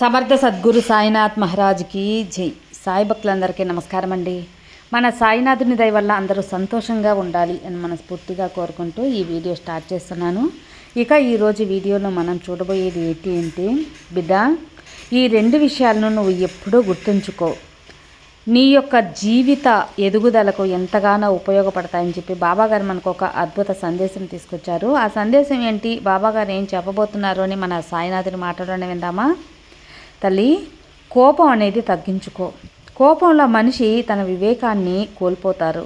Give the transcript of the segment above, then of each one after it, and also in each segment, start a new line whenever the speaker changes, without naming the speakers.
సమర్థ సద్గురు సాయినాథ్ మహారాజ్కి జై. సాయి భక్తులందరికీ నమస్కారం అండి. మన సాయినాథుని దయ వల్ల అందరూ సంతోషంగా ఉండాలి అని మనస్ఫూర్తిగా కోరుకుంటూ ఈ వీడియో స్టార్ట్ చేస్తున్నాను. ఇక ఈరోజు వీడియోలో మనం చూడబోయేది ఏంటి ఏంటి బిడ్డ ఈ రెండు విషయాలను నువ్వు ఎప్పుడూ గుర్తుంచుకో. నీ యొక్క జీవిత ఎదుగుదలకు ఎంతగానో ఉపయోగపడతాయని చెప్పి బాబాగారు మనకు ఒక అద్భుత సందేశం తీసుకొచ్చారు. ఆ సందేశం ఏంటి? బాబాగారు ఏం చెప్పబోతున్నారు అని మన సాయినాథుని మాట్లాడడం విందామా? తల్లి కోపం అనేది తగ్గించుకో. కోపంలో మనిషి తన వివేకాన్ని కోల్పోతారు.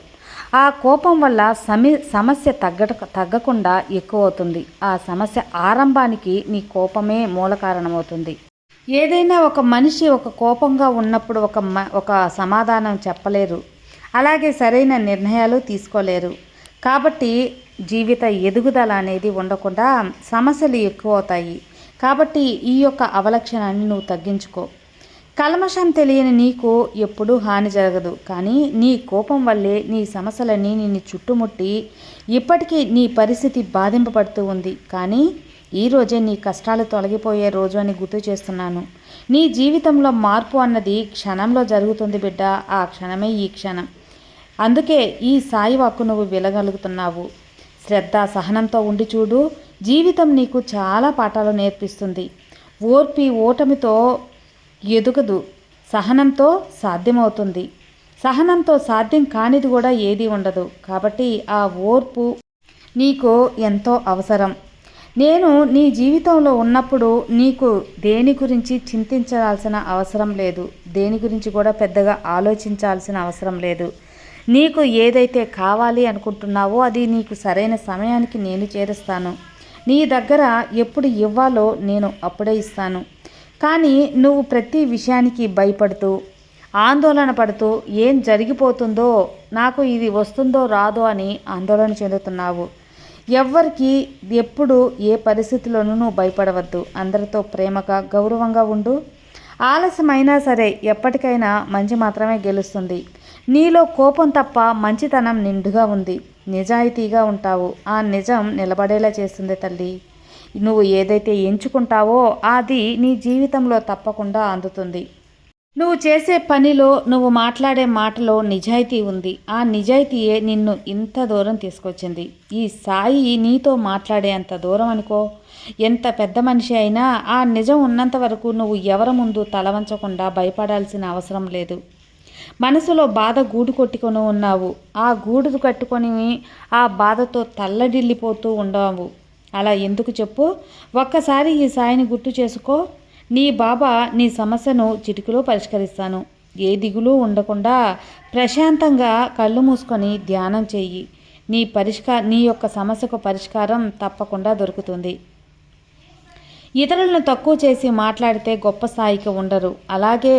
ఆ కోపం వల్ల సమి సమస్య తగ్గట తగ్గకుండా ఎక్కువ అవుతుంది. ఆ సమస్య ఆరంభానికి నీ కోపమే మూల కారణమవుతుంది. ఏదైనా ఒక మనిషి ఒక కోపంగా ఉన్నప్పుడు ఒక మ ఒక సమాధానం చెప్పలేరు. అలాగే సరైన నిర్ణయాలు తీసుకోలేరు. కాబట్టి జీవిత ఎదుగుదల అనేది ఉండకుండా సమస్యలు ఎక్కువ అవుతాయి. కాబట్టి ఈ యొక్క అవలక్షణాన్ని నువ్వు తగ్గించుకో. కల్మషం తెలియని నీకు ఎప్పుడూ హాని జరగదు. కానీ నీ కోపం వల్లే నీ సమస్యలన్నీ నిన్ను చుట్టుముట్టి ఇప్పటికీ నీ పరిస్థితి బాధింపబడుతూ ఉంది. కానీ ఈరోజే నీ కష్టాలు తొలగిపోయే రోజు అని గుర్తు చేస్తున్నాను. నీ జీవితంలో మార్పు అన్నది క్షణంలో జరుగుతుంది బిడ్డ. ఆ క్షణమే ఈ క్షణం. అందుకే ఈ సాయి వాక్కు నువ్వు వినగలుగుతున్నావు. శ్రద్ధ సహనంతో ఉండి చూడు. జీవితం నీకు చాలా పాఠాలు నేర్పిస్తుంది. ఓర్పి ఓటమితో ఎదుగదు. సహనంతో సాధ్యమవుతుంది. సహనంతో సాధ్యం కానిది కూడా ఏది ఉండదు. కాబట్టి ఆ ఓర్పు నీకు ఎంతో అవసరం. నేను నీ జీవితంలో ఉన్నప్పుడు నీకు దేని గురించి చింతించాల్సిన అవసరం లేదు. దేని గురించి కూడా పెద్దగా ఆలోచించాల్సిన అవసరం లేదు. నీకు ఏదైతే కావాలి అనుకుంటున్నావో అది నీకు సరైన సమయానికి నేను చేరుస్తాను. నీ దగ్గర ఎప్పుడు ఇవ్వాలో నేను అప్పుడే ఇస్తాను. కానీ నువ్వు ప్రతి విషయానికి భయపడుతూ ఆందోళన పడుతూ ఏం జరిగిపోతుందో నాకు ఇది వస్తుందో రాదో అని ఆందోళన చెందుతున్నావు. ఎవ్వరికి ఎప్పుడు ఏ పరిస్థితిలోనూ నువ్వు భయపడవద్దు. అందరితో ప్రేమగా గౌరవంగా ఉండు. ఆలస్యమైనా సరే ఎప్పటికైనా మంచి మాత్రమే గెలుస్తుంది. నీలో కోపం తప్ప మంచితనం నిండుగా ఉంది. నిజాయితీగా ఉంటావు. ఆ నిజం నిలబడేలా చేస్తుంది తల్లి. నువ్వు ఏదైతే ఎంచుకుంటావో అది నీ జీవితంలో తప్పకుండా అందుతుంది. నువ్వు చేసే పనిలో నువ్వు మాట్లాడే మాటలో నిజాయితీ ఉంది. ఆ నిజాయితీయే నిన్ను ఇంత దూరం తీసుకొచ్చింది. ఈ సాయి నీతో మాట్లాడే అంత దూరం అనుకో. ఎంత పెద్ద మనిషి అయినా ఆ నిజం ఉన్నంత వరకు నువ్వు ఎవరి ముందు తలవంచకుండా భయపడాల్సిన అవసరం లేదు. మనసులో బాధ గూడు కొట్టుకొని ఉన్నావు. ఆ గూడు కట్టుకొని ఆ బాధతో తల్లడిల్లిపోతూ ఉండవు అలా ఎందుకు చెప్పు? ఒక్కసారి ఈ సాయిని గుర్తు చేసుకో. నీ బాబా నీ సమస్యను చిటికలో పరిష్కరిస్తాను. ఏ దిగులు ఉండకుండా ప్రశాంతంగా కళ్ళు మూసుకొని ధ్యానం చెయ్యి. నీ పరిష్కార నీ యొక్క సమస్యకు పరిష్కారం తప్పకుండా దొరుకుతుంది. ఇతరులను తక్కువ చేసి మాట్లాడితే గొప్ప స్థాయికి ఉండరు. అలాగే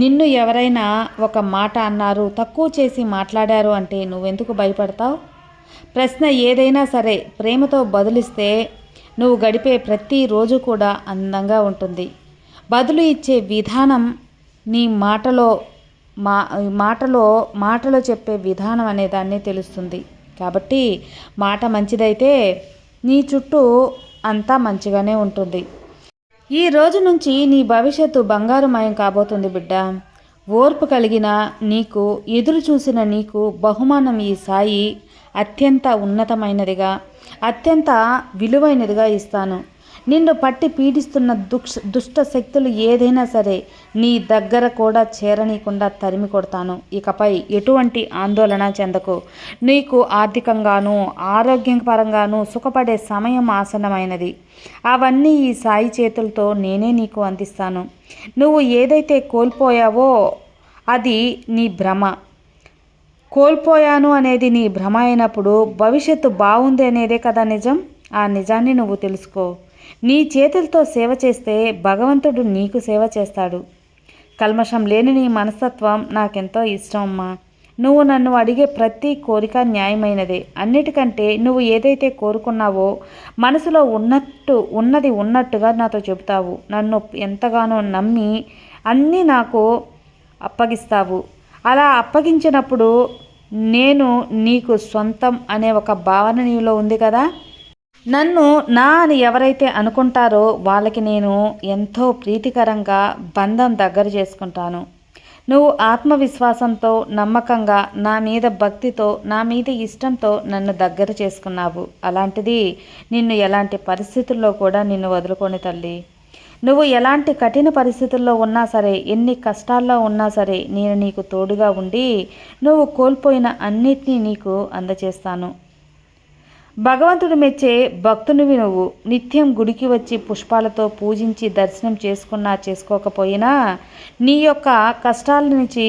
నిన్ను ఎవరైనా ఒక మాట అన్నారు తక్కువ చేసి మాట్లాడారు అంటే నువ్వెందుకు భయపడతావు? ప్రశ్న ఏదైనా సరే ప్రేమతో బదులిస్తే నువ్వు గడిపే ప్రతిరోజు కూడా అందంగా ఉంటుంది. బదులు ఇచ్చే విధానం నీ మాటలో మా మాటలో మాటలో చెప్పే విధానం అనే దాన్ని తెలుస్తుంది. కాబట్టి మాట మంచిదైతే నీ చుట్టూ అంతా మంచిగానే ఉంటుంది. ఈ రోజు నుంచి నీ భవిష్యత్తు బంగారుమయం కాబోతుంది బిడ్డ. ఓర్పు కలిగిన నీకు ఎదురు చూసిన నీకు బహుమానం ఈ సాయి అత్యంత ఉన్నతమైనదిగా అత్యంత విలువైనదిగా ఇస్తాను. నిన్ను పట్టి పీడిస్తున్న దుక్ష దుష్ట శక్తులు ఏదైనా సరే నీ దగ్గర కూడా చేరనీయకుండా తరిమి కొడతాను. ఇకపై ఎటువంటి ఆందోళన చెందకు. నీకు ఆర్థికంగాను ఆరోగ్యపరంగాను సుఖపడే సమయం ఆసనమైనది అవన్నీ ఈ సాయి చేతులతో నేనే నీకు అందిస్తాను. నువ్వు ఏదైతే కోల్పోయావో అది నీ భ్రమ. కోల్పోయాను అనేది నీ భ్రమ అయినప్పుడు భవిష్యత్తు బాగుంది అనేదే కదా నిజం? ఆ నిజాన్ని నువ్వు తెలుసుకో. నీ చేతులతో సేవ చేస్తే భగవంతుడు నీకు సేవ చేస్తాడు. కల్మషం లేని నీ మనస్తత్వం నాకెంతో ఇష్టం అమ్మా. నువ్వు నన్ను అడిగే ప్రతి కోరిక న్యాయమైనదే. అన్నిటికంటే నువ్వు ఏదైతే కోరుకున్నావో మనసులో ఉన్నట్టు ఉన్నది ఉన్నట్టుగా నాతో చెబుతావు. నన్ను ఎంతగానో నమ్మి అన్నీ నాకు అప్పగిస్తావు. అలా అప్పగించినప్పుడు నేను నీకు సొంతం అనే ఒక భావన నీలో ఉంది కదా? నన్ను నా అని ఎవరైతే అనుకుంటారో వాళ్ళకి నేను ఎంతో ప్రీతికరంగా బంధం దగ్గర చేసుకుంటాను. నువ్వు ఆత్మవిశ్వాసంతో నమ్మకంగా నా మీద భక్తితో నా మీద ఇష్టంతో నన్ను దగ్గర చేసుకున్నావు. అలాంటిది నిన్ను ఎలాంటి పరిస్థితుల్లో కూడా నిన్ను వదులుకొని తల్లి. నువ్వు ఎలాంటి కఠిన పరిస్థితుల్లో ఉన్నా సరే ఎన్ని కష్టాల్లో ఉన్నా సరే నేను నీకు తోడుగా ఉండి నువ్వు కోల్పోయిన అన్నిటినీ నీకు అందచేస్తాను. భగవంతుడు మెచ్చే భక్తునివి నువ్వు. నిత్యం గుడికి వచ్చి పుష్పాలతో పూజించి దర్శనం చేసుకున్నా చేసుకోకపోయినా నీ యొక్క కష్టాల నుంచి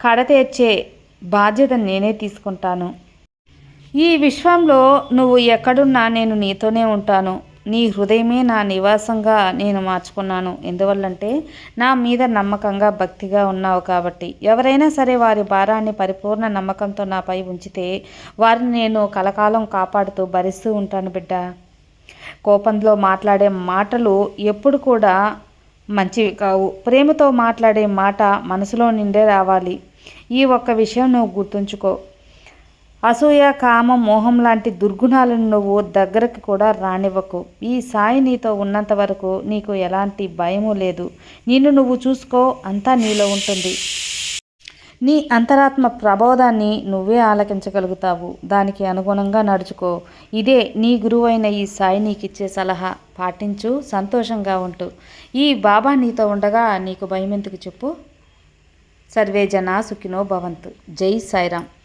కడతేర్చే బాధ్యత నేనే తీసుకుంటాను. ఈ విశ్వంలో నువ్వు ఎక్కడున్నా నేను నీతోనే ఉంటాను. నీ హృదయమే నా నివాసంగా నేను మార్చుకున్నాను. ఎందువల్లంటే నా మీద నమ్మకంగా భక్తిగా ఉన్నావు కాబట్టి. ఎవరైనా సరే వారి భారాన్ని పరిపూర్ణ నమ్మకంతో నాపై ఉంచితే వారిని నేను కలకాలం కాపాడుతూ భరిస్తూ ఉంటాను బిడ్డ. కోపంలో మాట్లాడే మాటలు ఎప్పుడు కూడా మంచివి కావు. ప్రేమతో మాట్లాడే మాట మనసులో నిండే రావాలి. ఈ ఒక్క విషయం నువ్వు గుర్తుంచుకో. అసూయ కామం మోహం లాంటి దుర్గుణాలను నువ్వు దగ్గరకు కూడా రానివ్వకు. ఈ సాయి నీతో ఉన్నంత వరకు నీకు ఎలాంటి భయము లేదు. నిన్ను నువ్వు చూసుకో అంతా నీలో ఉంటుంది. నీ అంతరాత్మ ప్రబోధాన్ని నువ్వే ఆలకించగలుగుతావు. దానికి అనుగుణంగా నడుచుకో. ఇదే నీ గురువైన ఈ సాయి నీకిచ్చే సలహా. పాటించు సంతోషంగా ఉంటు. ఈ బాబా నీతో ఉండగా నీకు భయం ఎందుకు చెప్పు? సర్వే జనా సుఖినో భవంతు. జై సాయిరామ్.